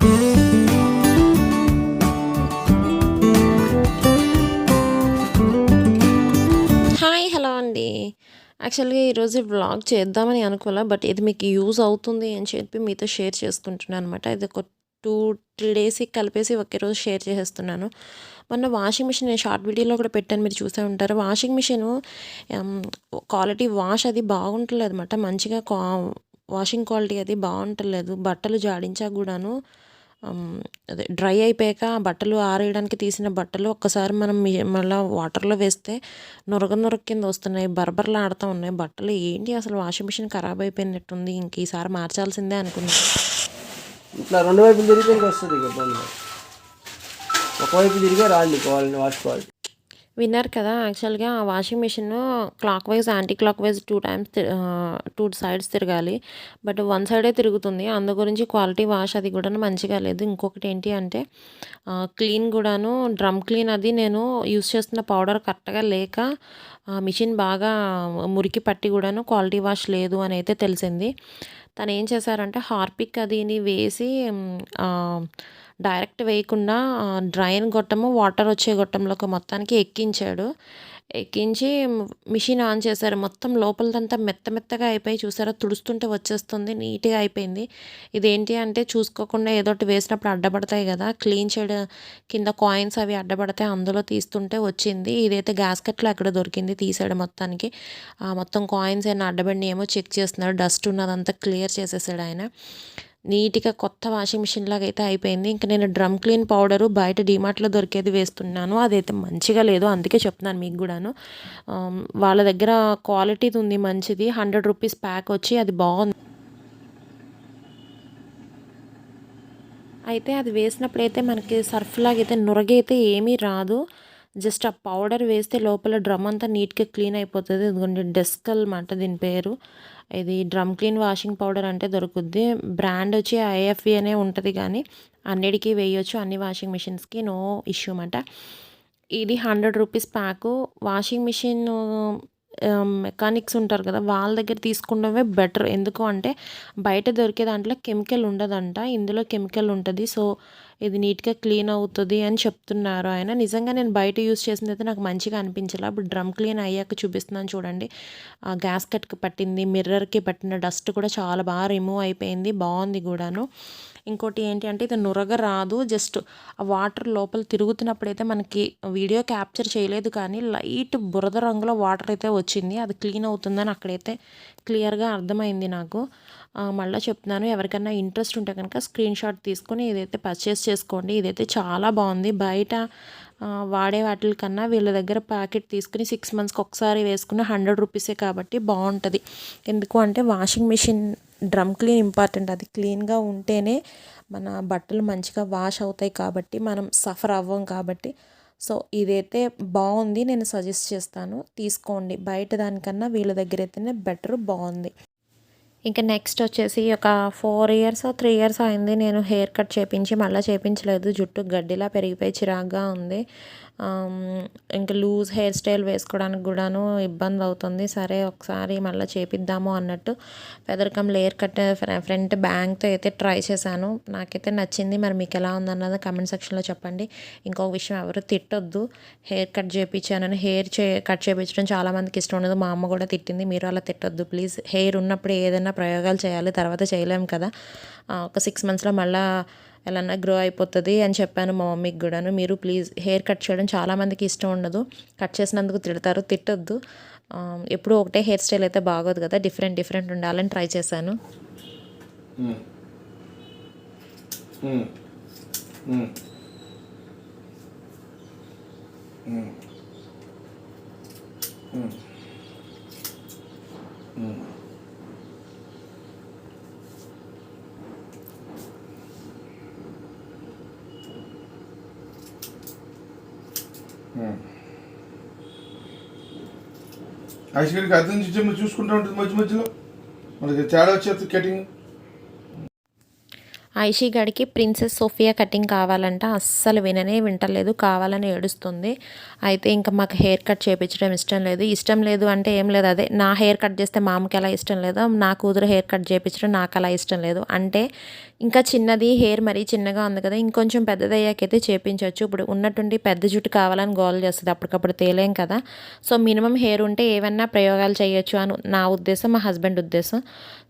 Hi hello అండి. యాక్చువల్గా ఈరోజు వ్లాగ్ చేద్దామని అనుకోలే బట్ ఇది మీకు యూజ్ అవుతుంది అని చెప్పి మీతో షేర్ చేసుకుంటున్నాను అనమాట ఇది ఒక టూ త్రీ డేస్కి కలిపేసి ఒకే రోజు షేర్ చేసేస్తున్నాను. మొన్న వాషింగ్ మిషన్ నేను షార్ట్ వీడియోలో కూడా పెట్టాను మీరు చూసే ఉంటారు. వాషింగ్ మిషన్ క్వాలిటీ వాష్ అది బాగుంటలేదు అనమాట మంచిగా వాషింగ్ క్వాలిటీ అది బాగుంటలేదు. బట్టలు జాడించా కూడాను. అదే డ్రై అయిపోయాక ఆ బట్టలు ఆరేయడానికి తీసిన బట్టలు ఒక్కసారి మనం మళ్ళీ వాటర్లో వేస్తే నురగ నురగ కింద వస్తున్నాయి బరబరలా ఆడుతూ ఉన్నాయి. బట్టలు ఏంటి అసలు వాషింగ్ మిషన్ ఖరాబ్ అయిపోయినట్టుంది ఇంక ఈసారి మార్చాల్సిందే అనుకున్నాను ఇట్లా రెండు వైపులు తిరిగి వస్తుంది ఇక ఒకవైపు తిరిగే రాదు కావాలని వాళ్ళని విన్నారు కదా యాక్చువల్గా ఆ washing machine clockwise anti clockwise two times two sides తిరగాలి. బట్ వన్ సైడే తిరుగుతుంది. అందు గురించి క్వాలిటీ వాష్ అది కూడా మంచిగా లేదు. ఇంకొకటి ఏంటి అంటే క్లీన్ కూడాను డ్రమ్ క్లీన్ అది నేను యూస్ చేస్తున్న పౌడర్ కరెక్ట్గా లేక ఆ మిషన్ బాగా మురికి పట్టి కూడాను క్వాలిటీ వాష్ లేదు అని అయితే తెలిసింది. తను ఏం చేశారంటే హార్పిక్ అదిని వేసి డైరెక్ట్ వేయకుండా డ్రైన్ గొట్టము వాటర్ వచ్చే గొట్టంలోకి మొత్తానికి ఎక్కించాడు. ఎక్కించి మిషన్ ఆన్ చేశారు. మొత్తం లోపలదంతా మెత్త మెత్తగా అయిపోయి చూసారా తుడుస్తుంటే వచ్చేస్తుంది నీట్గా అయిపోయింది. ఇదేంటి అంటే చూసుకోకుండా ఏదో ఒకటి వేసినప్పుడు అడ్డపడతాయి కదా క్లీన్ చేయడం కింద కాయిన్స్ అవి అడ్డపడతాయి అందులో తీస్తుంటే వచ్చింది. ఇదైతే గ్యాస్కెట్లో ఎక్కడ దొరికింది తీసాడు మొత్తానికి. ఆ మొత్తం కాయిన్స్ ఏమైనా అడ్డబండి ఏమో చెక్ చేస్తున్నాడు. డస్ట్ ఉన్నదంతా క్లియర్ చేసేసాడు ఆయన. నీట్గా కొత్త వాషింగ్ మిషన్ లాగా అయితే అయిపోయింది. ఇంకా నేను డ్రమ్ క్లీన్ పౌడరు బయట డిమార్ట్లో దొరికేది వేస్తున్నాను. అదైతే మంచిగా లేదు. అందుకే చెప్తున్నాను మీకు కూడాను. వాళ్ళ దగ్గర క్వాలిటీది ఉంది మంచిది. హండ్రెడ్ రూపీస్ ప్యాక్ వచ్చి అది బాగుంది. అయితే అది వేసినప్పుడైతే మనకి సర్ఫ్ లాగైతే నురగైతే ఏమీ రాదు. జస్ట్ ఆ పౌడర్ వేస్తే లోపల డ్రమ్ అంతా నీట్గా క్లీన్ అయిపోతుంది. ఇదిగోండి డెస్క్ అనమాట దీని పేరు. ఇది డ్రమ్ క్లీన్ వాషింగ్ పౌడర్ అంటే దొరుకుద్ది. బ్రాండ్ వచ్చి ఐఎఫ్ఈ అనే ఉంటుంది కానీ అన్నిటికీ వేయొచ్చు. అన్ని వాషింగ్ మిషన్స్కి నో ఇష్యూ అన్నమాట ఇది hundred rupees pack. Washing machine mechanics ఉంటారు కదా వాళ్ళ దగ్గర తీసుకున్నవే బెటర్. ఎందుకు అంటే బయట దొరికే దాంట్లో కెమికల్ ఉండదంట. ఇందులో కెమికల్ ఉంటుంది. సో ఇది నీట్గా క్లీన్ అవుతుంది అని చెప్తున్నారు ఆయన. నిజంగా నేను బయట యూస్ చేసింది అయితే నాకు మంచిగా అనిపించలే. అప్పుడు డ్రమ్ క్లీన్ అయ్యాక చూపిస్తున్నాను చూడండి. ఆ గ్యాస్ కట్కి పట్టింది మిర్రర్కి పట్టిన డస్ట్ కూడా చాలా బాగా రిమూవ్ అయిపోయింది. బాగుంది కూడాను. ఇంకోటి ఏంటి అంటే ఇది నురగ రాదు జస్ట్ ఆ వాటర్ లోపల తిరుగుతున్నప్పుడైతే మనకి వీడియో క్యాప్చర్ చేయలేదు కానీ లైట్ బురద రంగులో వాటర్ అయితే వచ్చింది. అది క్లీన్ అవుతుందని అక్కడైతే క్లియర్గా అర్థమైంది నాకు. మళ్ళీ చెప్తున్నాను ఎవరికైనా ఇంట్రెస్ట్ ఉంటే కనుక స్క్రీన్ షాట్ తీసుకొని ఇదైతే పర్చేస్ చేసుకోండి. ఇదైతే చాలా బాగుంది. బయట వాడే వాటి కన్నా వీళ్ళ దగ్గర ప్యాకెట్ తీసుకుని సిక్స్ మంత్స్కి ఒకసారి వేసుకుని హండ్రెడ్ రూపీసే కాబట్టి బాగుంటుంది. ఎందుకు అంటే washing machine drum clean important. అది క్లీన్గా ఉంటేనే మన బట్టలు మంచిగా వాష్ అవుతాయి కాబట్టి మనం సఫర్ అవ్వం కాబట్టి. సో ఇదైతే బాగుంది. నేను సజెస్ట్ చేస్తాను. తీసుకోండి. బయట దానికన్నా వీళ్ళ దగ్గర అయితేనే బెటర్ బాగుంది. ఇంకా నెక్స్ట్ వచ్చేసి ఒక ఫోర్ ఇయర్స్ త్రీ ఇయర్స్ అయింది నేను హెయిర్ కట్ చేపించి మళ్ళీ చేపించలేదు. జుట్టు గడ్డిలా పెరిగిపోయి చిరాగ్గా ఉంది. ఇంకా లూజ్ హెయిర్ స్టైల్ వేసుకోవడానికి కూడాను ఇబ్బంది అవుతుంది. సరే ఒకసారి మళ్ళీ చేపిద్దాము అన్నట్టు పెదరికం లేయర్ కట్ ఫ్రంట్ బ్యాంగ్తో అయితే ట్రై చేశాను. నాకైతే నచ్చింది. మరి మీకు ఎలా ఉందన్నది కమెంట్ సెక్షన్లో చెప్పండి. ఇంకొక విషయం ఎవరు తిట్టొద్దు. హెయిర్ కట్ చేయించానని హెయిర్ చే కట్ చేయించడం చాలామందికి ఇష్టం ఉండదు. మా అమ్మ కూడా తిట్టింది. మీరు అలా తిట్టొద్దు. ప్లీజ్ హెయిర్ ఉన్నప్పుడు ఏదైనా ప్రయోగాలు చేయాలి తర్వాత చేయలేము కదా. ఒక సిక్స్ మంత్స్లో మళ్ళీ ఎలా గ్రో అయిపోతుంది అని చెప్పాను మా మమ్మీకి కూడాను. మీరు ప్లీజ్ హెయిర్ కట్ చేయడం చాలామందికి ఇష్టం ఉండదు. కట్ చేసినందుకు తిడతారు తిట్టొద్దు. ఎప్పుడు ఒకటే హెయిర్ స్టైల్ అయితే బాగోదు కదా. డిఫరెంట్ డిఫరెంట్ ఉండాలని ట్రై చేశాను. యాక్చువల్గా అర్థం నుంచి చూసుకుంటూ ఉంటుంది మధ్య మధ్యలో. మనకి తేడా వచ్చేది కటింగ్ ఐషీ గడికి ప్రిన్సెస్ సోఫియా కటింగ్ కావాలంట. అస్సలు విననే వింటలేదు. కావాలని ఏడుస్తుంది. అయితే ఇంకా మాకు హెయిర్ కట్ చేయించడం ఇష్టం లేదు. ఇష్టం లేదు అంటే ఏం లేదు. అదే నా హెయిర్ కట్ చేస్తే మామకి ఎలా ఇష్టం లేదో? నా కూతురు హెయిర్ కట్ చేయించడం నాకు అలా ఇష్టం లేదు. అంటే ఇంకా చిన్నది హెయిర్ మరీ చిన్నగా ఉంది కదా ఇంకొంచెం పెద్దది అయ్యాకైతే చేపించవచ్చు ఇప్పుడు ఉన్నటువంటి పెద్ద జుట్టు కావాలని గోల్ చేస్తుంది. అప్పటికప్పుడు తేలేం కదా. సో మినిమం హెయిర్ ఉంటే ఏమన్నా ప్రయోగాలు చేయొచ్చు అని నా ఉద్దేశం మా హస్బెండ్ ఉద్దేశం.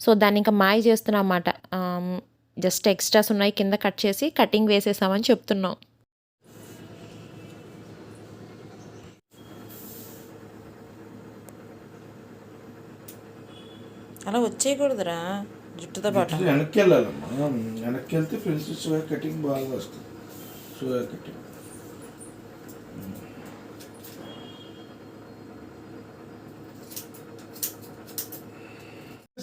సో దాన్ని ఇంకా మాయ చేస్తున్నా అన్నమాట. జస్ట్ ఎక్స్ట్రాస్ ఉన్నాయి కింద కట్ చేసి కటింగ్ వేసేసామని చెప్తున్నాం. అలా వచ్చేయకూడదురా జుట్టుతో పాటు. వెనక్కి వెళ్ళాలమ్మా వెనక్కి వెళ్తే ఫ్రెండ్స్ సోయా కటింగ్ బాగా వస్తుంది. Soya cutting.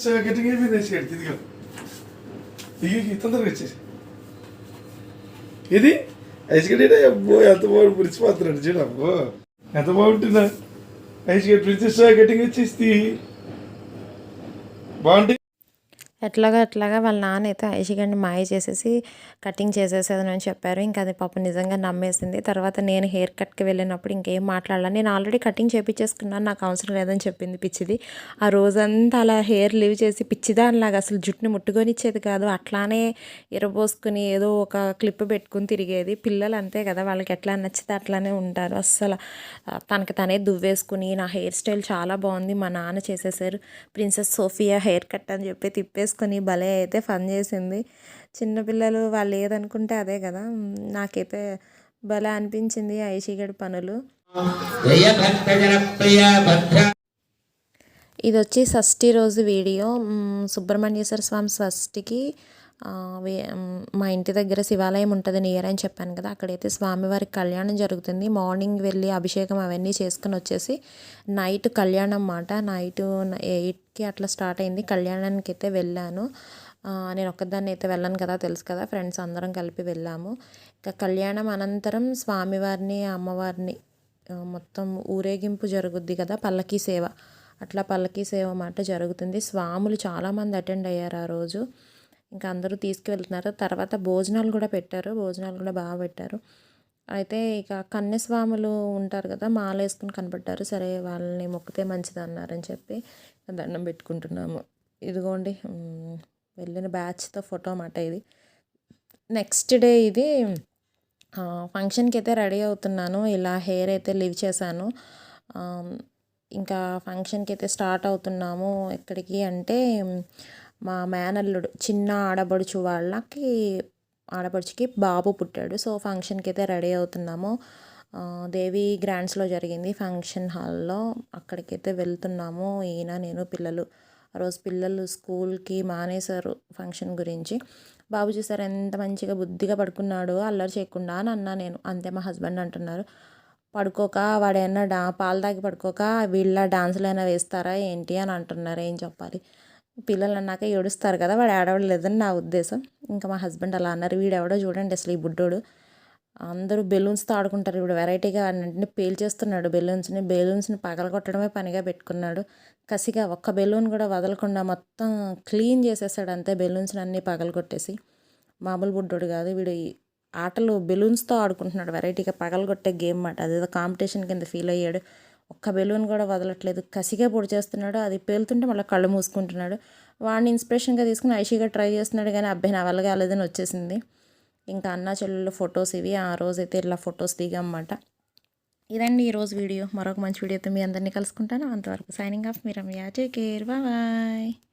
సోయా కటింగ్ అయిపోయింది వేసేయండి తొందరగా వచ్చేసి ఇది ఐస్ అబ్బో ఎంత బాగుంది మురిసిపోతున్నాడు చూడు అబ్బో. ఎంత బాగుంటుందా. ఐస్ ప్రిన్సెస్ సోయా కటింగ్ వచ్చేసి బాగుంటుంది ఎట్లాగా ఎట్లాగా వాళ్ళ నాన్న అయితే ఐషిగండి మాయ చేసేసి కటింగ్ చేసేసేదని అని చెప్పారు. ఇంకా అది పాప నిజంగా నమ్మేసింది. తర్వాత నేను హెయిర్ కట్కి వెళ్ళినప్పుడు ఇంకేం మాట్లాడాలి. నేను ఆల్రెడీ కటింగ్ చేపించేసుకున్నాను నాకు అవసరం లేదని చెప్పింది పిచ్చిది. ఆ రోజంతా అలా హెయిర్ లీవ్ చేసి పిచ్చిదానిలాగా అసలు జుట్టుని ముట్టుకొనిచ్చేది కాదు. అట్లానే ఎరబోసుకుని ఏదో ఒక క్లిప్ పెట్టుకుని తిరిగేది. పిల్లలు అంతే కదా వాళ్ళకి ఎట్లా నచ్చితే అట్లానే ఉంటారు. అస్సలు తనకి తనే దువ్వేసుకుని నా హెయిర్ స్టైల్ చాలా బాగుంది. మా నాన్న చేసేసారు. ప్రిన్సెస్ సోఫియా హెయిర్ కట్ అని చెప్పి తిప్పేసుకుని భలే అయితే ఫన్ చేసింది. చిన్నపిల్లలు వాళ్ళు ఏదనుకుంటే అదే కదా. నాకైతే భలే అనిపించింది ఐషిగడి పనులు. ఇది వచ్చి షష్ఠి రోజు వీడియో. సుబ్రహ్మణ్యేశ్వర స్వామి షష్ఠికి మా ఇంటి దగ్గర శివాలయం ఉంటుంది నియర్ అని చెప్పాను కదా అక్కడైతే స్వామివారి కళ్యాణం జరుగుతుంది. మార్నింగ్ వెళ్ళి అభిషేకం అవన్నీ చేసుకుని వచ్చేసి నైట్ కళ్యాణం అన్నమాట. నైట్ ఎయిట్కి అట్లా స్టార్ట్ అయింది. కళ్యాణానికి అయితే వెళ్ళాను. నేను ఒక్కదాన్ని అయితే వెళ్ళాను కదా తెలుసు కదా ఫ్రెండ్స్ అందరం కలిపి వెళ్ళాము. ఇంకా కళ్యాణం అనంతరం స్వామివారిని అమ్మవారిని మొత్తం ఊరేగింపు జరుగుద్ది కదా పల్లకీ సేవ. అట్లా పల్లకీ సేవ మాట జరుగుతుంది. స్వాములు చాలామంది అటెండ్ అయ్యారు ఆ రోజు. ఇంకా అందరూ తీసుకువెళ్తున్నారు తర్వాత భోజనాలు కూడా పెట్టారు. భోజనాలు కూడా బాగా పెట్టారు. అయితే ఇక కన్యస్వాములు ఉంటారు కదా మాల వేసుకుని కనబడ్డారు సరే వాళ్ళని మొక్కితే మంచిది అన్నారని చెప్పి దండం పెట్టుకుంటున్నాము. ఇదిగోండి వెళ్ళిన బ్యాచ్తో ఫోటో అన్నమాట ఇది. నెక్స్ట్ డే ఇది ఫంక్షన్కి అయితే రెడీ అవుతున్నాను. ఇలా హెయిర్ అయితే లివ్ చేశాను. ఇంకా ఫంక్షన్కి అయితే స్టార్ట్ అవుతున్నాము. ఎక్కడికి అంటే మా మేనల్లుడు చిన్న ఆడబడుచు వాళ్ళకి ఆడపడుచుకి బాబు పుట్టాడు. సో ఫంక్షన్కి అయితే రెడీ అవుతున్నాము. దేవి గ్రాండ్స్లో జరిగింది ఫంక్షన్ హాల్లో. అక్కడికైతే వెళ్తున్నాము. ఈయన నేను పిల్లలు. ఆ రోజు పిల్లలు స్కూల్కి మానేశారు ఫంక్షన్ గురించి. బాబు చూసారు ఎంత మంచిగా బుద్ధిగా పడుకున్నాడు అల్లరి చేయకుండా అని అన్నా నేను. అంతే మా హస్బెండ్ అంటున్నారు. పడుకోక వాడేమన్నా డా పాలు తాగి పడుకోక వీళ్ళ డాన్సులు అయినా వేస్తారా ఏంటి? అని అంటున్నారు. ఏం చెప్పాలి? పిల్లలు అన్నాక ఏడుస్తారు కదా వాడు ఏడవలేదని నా ఉద్దేశం. ఇంకా మా హస్బెండ్ అలా అన్నారు వీడెవడో చూడండి అసలు ఈ బుడ్డోడు. అందరూ బెలూన్స్తో ఆడుకుంటారు ఇప్పుడు వెరైటీగా అన్నింటిని పేల్చేస్తున్నాడు. బెలూన్స్ని బెలూన్స్ని పగలగొట్టడమే పనిగా పెట్టుకున్నాడు. కసిగా ఒక్క బెలూన్ కూడా వదలకుండా మొత్తం క్లీన్ చేసేసాడు అంతే బెలూన్స్ని అన్నీ పగలగొట్టేసి. మామూలు బుడ్డోడు కాదు వీడు ఈ ఆటలు బెలూన్స్తో ఆడుకుంటున్నాడు వెరైటీగా పగలగొట్టే గేమ్ మాట. అదేదో కాంపిటీషన్ కింద ఫీల్ అయ్యాడు. ఒక్క బెలూన్ కూడా వదలట్లేదు. కసిగా పొడి చేస్తున్నాడు. అది పేలుతుంటే మళ్ళీ కళ్ళు మూసుకుంటున్నాడు. వాడిని ఇన్స్పిరేషన్గా తీసుకుని ఐషీగా ట్రై చేస్తున్నాడు కానీ అబ్బాయి నా వల్ల కాలేదని వచ్చేసింది. ఇంకా అన్న చెల్లెళ్ళు ఫొటోస్ ఇవి. ఆ రోజు అయితే ఇలా ఫొటోస్ దిగమ్మట ఇదండి ఈరోజు వీడియో. మరొక మంచి వీడియోతో మీ అందరినీ కలుసుకుంటాను. అంతవరకు సైనింగ్ ఆఫ్ మీరు టేక్ కేర్. బాయ్.